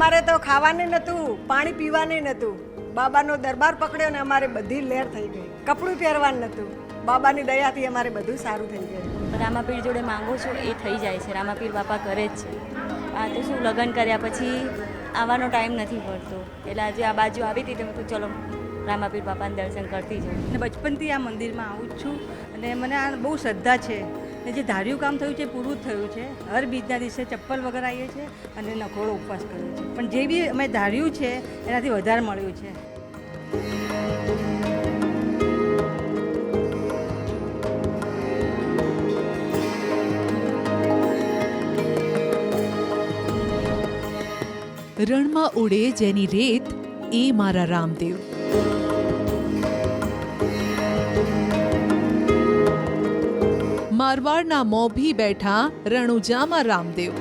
અમારે તો ખાવાને નહોતું પાણી પીવાને નહોતું. બાબાનો દરબાર પકડ્યો ને અમારે બધી લહેર થઈ ગઈ. કપડું પહેરવાનું નહોતું. બાબાની દયાથી અમારે બધું સારું થઈ ગયું. રામાપીર જોડે માંગો છો એ થઈ જાય છે. રામાપીર બાપા કરે જ છે. આ તો શું લગ્ન કર્યા પછી આવવાનો ટાઈમ નથી પડતો. એટલે આજે આ બાજુ આવી હતી તો ચલો રામાપીર બાપાને દર્શન કરતી જાઉં. અને બચપનથી આ મંદિરમાં આવું જ છું. અને મને આ બહુ શ્રદ્ધા છે. ને જે ધાર્યું કામ થયું છે પૂરું થયું છે. હર બીજના દિવસે ચપ્પલ વગર આવીએ છીએ અને નખોડો ઉપવાસ કર્યો છે પણ જે બી અમે ધાર્યું છે, એનાથી વધારે મળ્યું છે. રણમાં ઉડે જેની રેત, એ મારા રામદેવ. મારવાડના મોભી બેઠા રણુજામાં રામદેવ.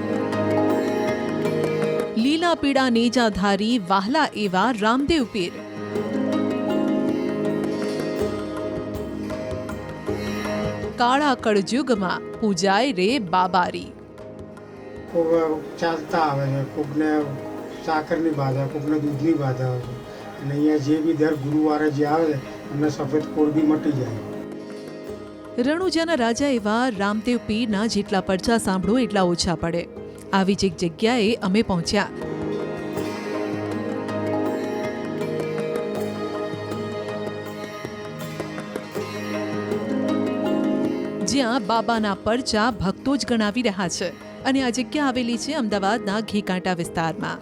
લીલા પીળા નેજાધારી વાહલા એવા રામદેવ પીર. કાળા કળજુગમાં પૂજાય રે બાબારી. ચાલતા આવે છે. કોકને સાકરની બાધા, કોકને દૂધની બાધા અને અહીંયા જે બી દર ગુરુવારે જે આવે છે, એમને સફેદ કોળ બી મટી જાય. રણુજાના રાજા એવા રામદેવ પીરના જેટલા પરચા સાંભળો એટલા ઓછા પડે. આવી જ એક જગ્યાએ અમે પહોંચ્યા. જ્યાં બાબાના પરચા ભક્તો જ ગણાવી રહ્યા છે અને આ જગ્યા આવેલી છે અમદાવાદના ઘીકાંટા વિસ્તારમાં.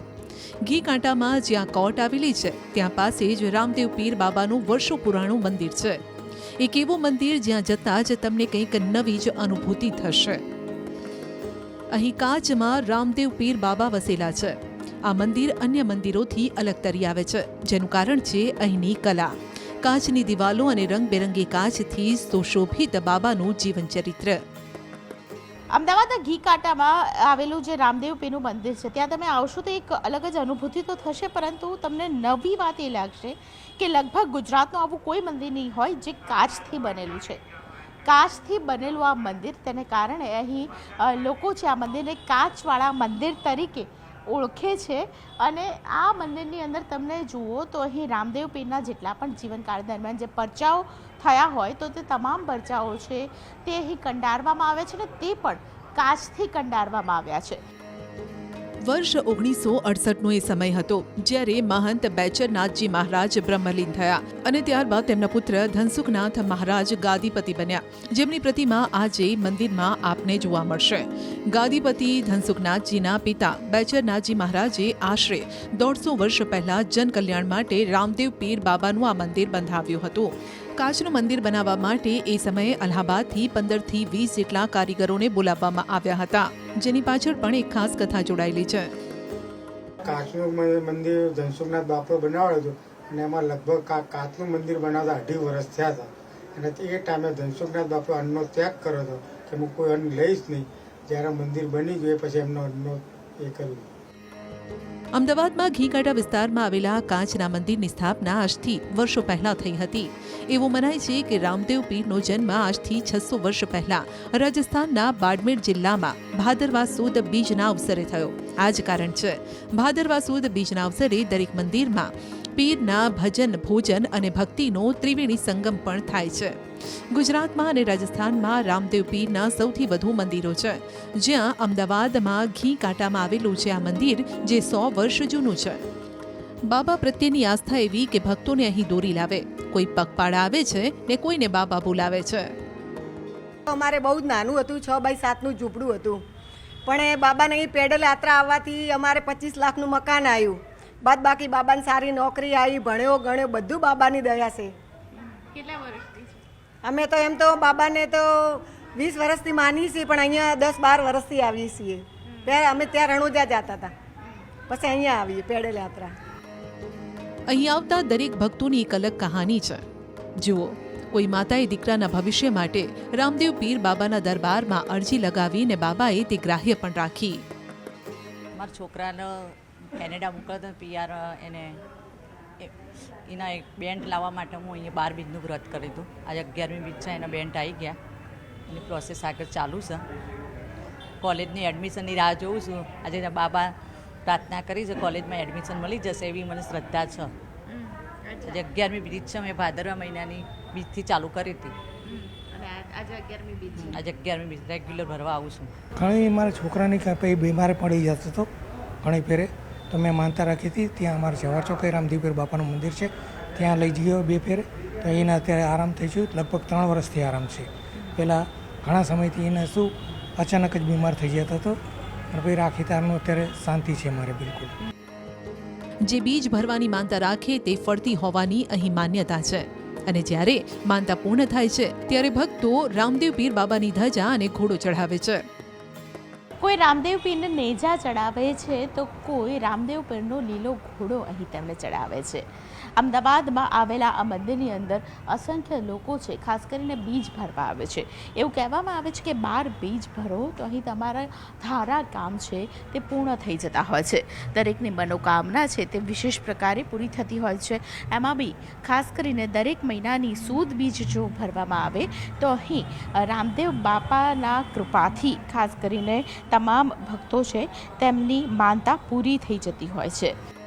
ઘીકાંટામાં જ્યાં કોર્ટ આવેલી છે, ત્યાં પાસે જ રામદેવ પીર બાબાનું વર્ષો પુરાણું મંદિર છે. એક એવું મંદિર જ્યાં જતાં જ તમને કંઈક નવી જ અનુભૂતિ થશે. અહીં કાચમાં રામદેવ પીર બાબા વસેલા છે. આ મંદિર અન્ય મંદિરોથી અલગ તરી આવે છે, જેનું કારણ છે અહીંની કલા. કાચની દિવાલો અને રંગબેરંગી કાચથી સુશોભિત બાબાનું જીવન ચરિત્ર અમદાવાદના ઘી કાંટામાં આવેલું જે રામદેવ પીનું મંદિર છે, ત્યાં તમે આવશો તો એક અલગ જ અનુભૂતિ તો થશે, પરંતુ તમને નવી વાત એ લાગશે કે લગભગ ગુજરાતનું આવું કોઈ મંદિર નહીં હોય જે કાચથી બનેલું છે. કાચથી બનેલું આ મંદિર, તેને કારણે અહીં લોકો છે આ મંદિરને કાચવાળા મંદિર તરીકે ઓળખે છે. અને આ મંદિરની અંદર તમને જુઓ તો અહીં રામદેવ પીરના જેટલા પણ જીવનકાળ દરમિયાન જે પરચાઓ થયા હોય તો તે તમામ પરચાઓ છે તે અહીં કંડારવામાં આવે છે ને તે પણ કાચથી કંડારવામાં આવ્યા છે. વર્ષ ઓગણીસો અડસઠનો એ સમય હતો જ્યારે મહંત બેચરનાથજી મહારાજ બ્રહ્મલીન થયા અને ત્યારબાદ તેમના પુત્ર ધનસુખનાથ મહારાજ ગાદીપતિ બન્યા. જેમની પ્રતિમા આજે મંદિરમાં આપને જોવા મળશે. ગાદીપતિ ધનસુખનાથજીના પિતા બેચરનાથજી મહારાજે આશરે દોઢસો વર્ષ પહેલા જનકલ્યાણ માટે રામદેવ પીર બાબાનું આ મંદિર બંધાવ્યું હતું. કાચનું મંદિર બનાવવા માટે એ સમયે અલ્હાબાદથી પંદરથી વીસ જેટલા કારીગરોને બોલાવવામાં આવ્યા હતા, જેની પાછળ પણ એક ખાસ કથા જોડાયેલી છે. કાચનું મંદિર ધનસુખનાથ બાપુએ બનાવ્યું હતું અને એમાં લગભગ કાચનું મંદિર બનાવતા અઢી વર્ષ થયા હતા. અને એ ટાઈમે ધનસુખનાથ બાપુએ અન્નનો ત્યાગ કર્યો હતો કે હું કોઈ અન્ન લઈશ નહીં. જ્યારે મંદિર બની ગયું પછી એમનો અન્નનો એ કર્યું. અમદાવાદમાં ઘીકાંટા વિસ્તારમાં આવેલા કાચના મંદિરની સ્થાપના આજથી વર્ષો પહેલા થઈ હતી. એવું મનાય છે કે રામદેવ પીરનો જન્મ આજથી છસો વર્ષ પહેલા રાજસ્થાનના બાડમેર જિલ્લામાં ભાદરવા સુદ બીજના અવસરે થયો. આ જ કારણ છે. ભાદરવા સુદ બીજના અવસરે દરેક મંદિરમાં પીરના ભજન, ભોજન અને ભક્તિનો ત્રિવેણી સંગમ પણ થાય છે. ગુજરાતમાં અને રાજસ્થાનમાં રામદેવ પીરના સૌથી વધુ મંદિરો છે. જ્યાં અમદાવાદમાં ઘી કાંટામાં આવેલું છે આ મંદિર, જે સો વર્ષ જૂનું છે. બાબા પ્રત્યેની આસ્થા એવી કે ભક્તોને અહીં દોરી લાવે. કોઈ પગપાળા આવે છે ને કોઈને બાબા બોલાવે છે. અમારે બહુ જ નાનું હતું, છ બાય સાતનું ઝૂંપડું હતું. પણ એ બાબાને અહીં પેડલ યાત્રા આવવાથી અમારે પચીસ લાખનું મકાન આવ્યું. બાદ બાકી બાબાને સારી નોકરી આવી ભણ્યો ગણ્યો બધું બાબાની દયા છે. કેટલા વર્ષથી અમે તો એમ તો બાબાને તો વીસ વર્ષથી માનીએ છીએ પણ અહીંયા દસ બાર વર્ષથી આવીએ છીએ. ત્યારે અમે ત્યાં રણુજા જતા હતા. પછી અહીંયા આવીએ પેડેલ યાત્રા. અહીં આવતા દરેક ભક્તોની એક અલગ કહાની છે. જુઓ કોઈ માતાએ દીકરાના ભવિષ્ય માટે રામદેવ પીર બાબાના દરબારમાં અરજી લગાવીને બાબાએ તે ગ્રાહ્ય પણ રાખી. મારા છોકરાને કેનેડા મોકલતો પીઆર એને એ- એના એક બેન્ડ લાવવા માટે હું અહીંયા બાર બીજનું વ્રત કરી હતું આજે અગિયારમી બીજ છે એના બેન્ડ આવી ગયા. એની પ્રોસેસ આગળ ચાલુ છે. કોલેજની એડમિશનની રાહ જોઉં છું. આજે એના બાબા પ્રાર્થના કરી છે કોલેજમાં એડમિશન મળી જશે એવી મને શ્રદ્ધા છે. આજે અગિયારમી બીજ છે મેં ભાદરવા મહિનાની બીજથી ચાલુ કરી હતી. આજે અગિયારમી બીજ રેગ્યુલર ભરવા આવું છું. ઘણી મારા છોકરાની કાંઈ બીમાર પડી જતો હતો ઘણી ફેરે. તો મેં માનતા રાખી હતી, ત્યાં અમારે જવાહર ચોકે રામદેવપીર બાપાનું મંદિર છે. ત્યાં લઈ ગયો બે ફેર, તો એને અત્યારે આરામ થઈ ગયું. લગભગ ત્રણ વર્ષથી આરામ છે. પહેલાં ઘણા સમયથી એને શું અચાનક જ બીમાર થઈ જતો હતો અને ભાઈ રાખી તારનું અત્યારે શાંતિ છે મારે બિલકુલ. જે બીજ ભરવાની માનતા રાખે તે ફળતી હોવાની અહીં માન્યતા છે. અને જ્યારે માનતા પૂર્ણ થાય છે, ત્યારે ભક્તો રામદેવ પીર બાબાની ધજા અને ઘોડો ચઢાવે છે. કોઈ રામદેવ પીરને નેજા ચડાવે છે તો કોઈ રામદેવ પીરનો લીલો ઘોડો અહીં તેમને ચડાવે છે. અમદાવાદમાં આવેલા આ મંદિરની અંદર અસંખ્ય લોકો છે, ખાસ કરીને બીજ ભરવા આવે છે. એવું કહેવામાં આવે છે કે બાર બીજ ભરો તો અહીં તમારા ધારા કામ છે તે પૂર્ણ થઈ જતા હોય છે. દરેકની મનોકામના છે તે વિશેષ પ્રકારે પૂરી થતી હોય છે. એમાં બી ખાસ કરીને દરેક મહિનાની સૂદ બીજ જો ભરવામાં આવે તો અહીં રામદેવ બાપાના કૃપાથી ખાસ કરીને તમામ ભક્તો છે તેમની માનતા પૂરી થઈ જતી હોય છે.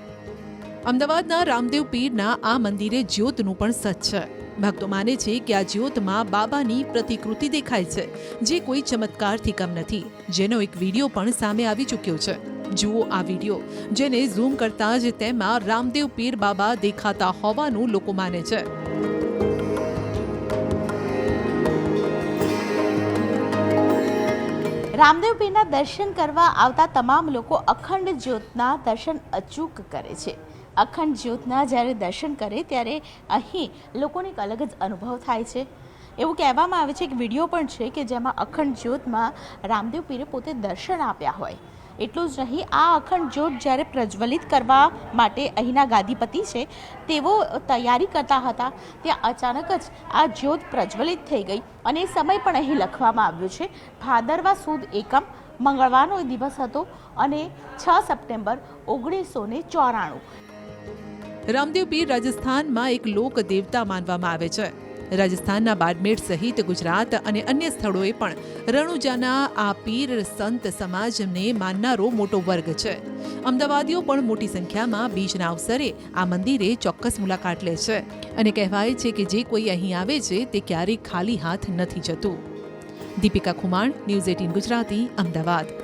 અમદાવાદના રામદેવ પીરના આ મંદિરે જ્યોતનું પણ સચ છે. ભક્તો માને છે કે આ જ્યોતમાં બાબાની પ્રતિકૃતિ દેખાય છે, જે કોઈ ચમત્કારથી કમ નથી. જેનો એક વીડિયો પણ સામે આવી ચૂક્યો છે. જુઓ આ વીડિયો, જેને ઝૂમ કરતા જ તેમાં રામદેવ પીર બાબા દેખાતા હોવાનું લોકો માને છે. રામદેવ પીરના દર્શન કરવા આવતા તમામ લોકો અખંડ જ્યોતના દર્શન અચૂક કરે છે. અખંડ જ્યોતના જ્યારે દર્શન કરે ત્યારે અહીં લોકોને એક અલગ જ અનુભવ થાય છે. એવું કહેવામાં આવે છે એક વીડિયો પણ છે કે જેમાં અખંડ જ્યોતમાં રામદેવ પીરે પોતે દર્શન આપ્યા હોય. એટલું જ નહીં, આ અખંડ જ્યોત જ્યારે પ્રજ્વલિત કરવા માટે અહીંના ગાદીપતિ છે, તેઓ તૈયારી કરતા હતા ત્યાં અચાનક જ આ જ્યોત પ્રજ્વલિત થઈ ગઈ અને એ સમય પણ અહીં લખવામાં આવ્યો છે. ભાદરવા સુદ એકમ, મંગળવારનો દિવસ હતો અને છ સપ્ટેમ્બર ઓગણીસો ને ચોરાણું. રામદેવ પીર રાજસ્થાનમાં એક લોક દેવતા માનવામાં આવે છે. રાજસ્થાનના બાડમેર સહિત ગુજરાત અને અન્ય સ્થળોએ પણ રણુજાના આ પીર સંત સમાજને માનનારો મોટો વર્ગ છે. અમદાવાદીઓ પણ મોટી સંખ્યામાં બીજના અવસરે આ મંદિરે ચોક્કસ મુલાકાત લે છે અને કહેવાય છે કે જે કોઈ અહીં આવે છે તે ક્યારેય ખાલી હાથ નથી જતું. Deepika Khuman, news eighteen Gujarati, Ahmedabad.